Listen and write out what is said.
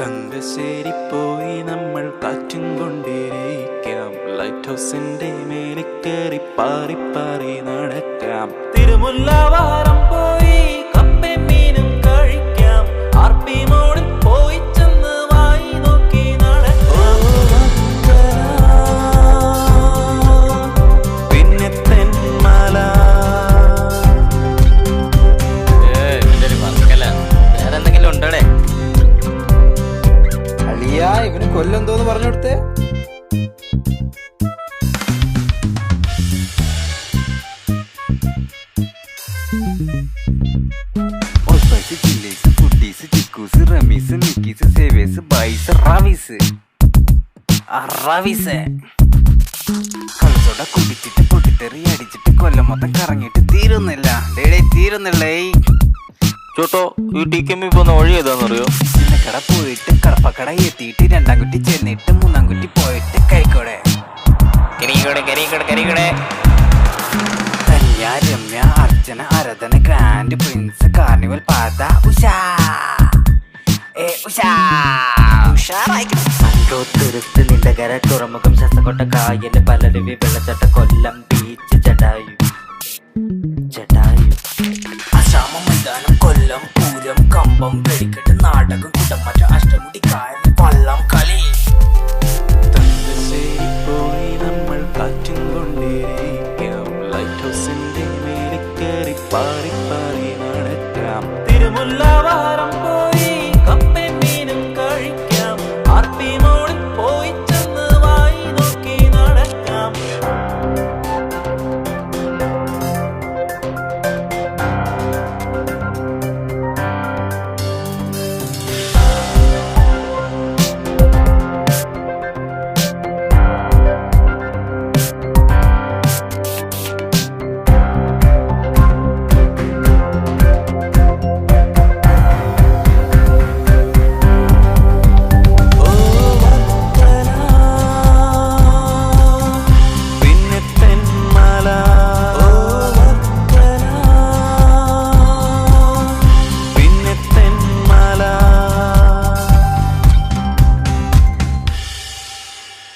തങ്കശ്ശേരി പോയി നമ്മൾ കാറ്റും കൊണ്ടിരിക്കാം. ലൈറ്റ് ഹൗസിന്റെ മേലിൽ കയറി പാറി പാറി നടക്കാം തിരുമുല്ലവാരം പോയി ഇവന് കൊല്ലെന്തോന്ന് പറഞ്ഞു കൊടുത്തേ ഒസ്പൈസ് ചില്ലേസ് ഫുഡീസ് ചിക്കൂസ് റമീസ് മിക്കീസ് സേവേസ് ബൈസ് റവീസ് റവീസ് കളിച്ചോടെ കുടിച്ചിട്ട് പൊട്ടിത്തെറി അടിച്ചിട്ട് കൊല്ലം മൊത്തം കറങ്ങിയിട്ട് തീരുന്നില്ല. ഡേടേ തീരുന്നില്ലേ ചോട്ടോ ഈ ടി കെ എമ്മി പോകുന്ന വഴി ഏതാണെന്നറിയോ കട പോയിട്ട് കടപ്പക്കട എത്തിയിട്ട് രണ്ടാം കുട്ടി ചെന്നിട്ട് മൂന്നാം കുട്ടി പോയിട്ട് കരിക്കോടെ. കരിക്കോടെ കരിക്കോടെ കരികടെ ധന്യ രമ്യ അർച്ചന ആരാധന ഗ്രാൻഡ് പ്രിൻസ് കാർണിവൽ പാത ഉഷാ. ഏ ഉഷാ. തുരുത്ത് നിണ്ടകര തുറമുഖം ശസ്തകൊട്ട കായൽ പലരുവി വെള്ളച്ചട്ട കൊല്ലം ബീച്ച് ജടായു ജടായു അശ്രാമ മൈതാനം കൊല്ലം പൂരം കമ്പം വെടിക്കെട്ട്. കാത്തിരിക്കാം ലൈറ്റ് ഹൗസിന്റെ മേലിക്കേറി പാറി പാറി നടക്കാം. തിരുമുല്ലവാരം പോയി കപ്പയും മീനും കഴിക്കാം. ആർത്തി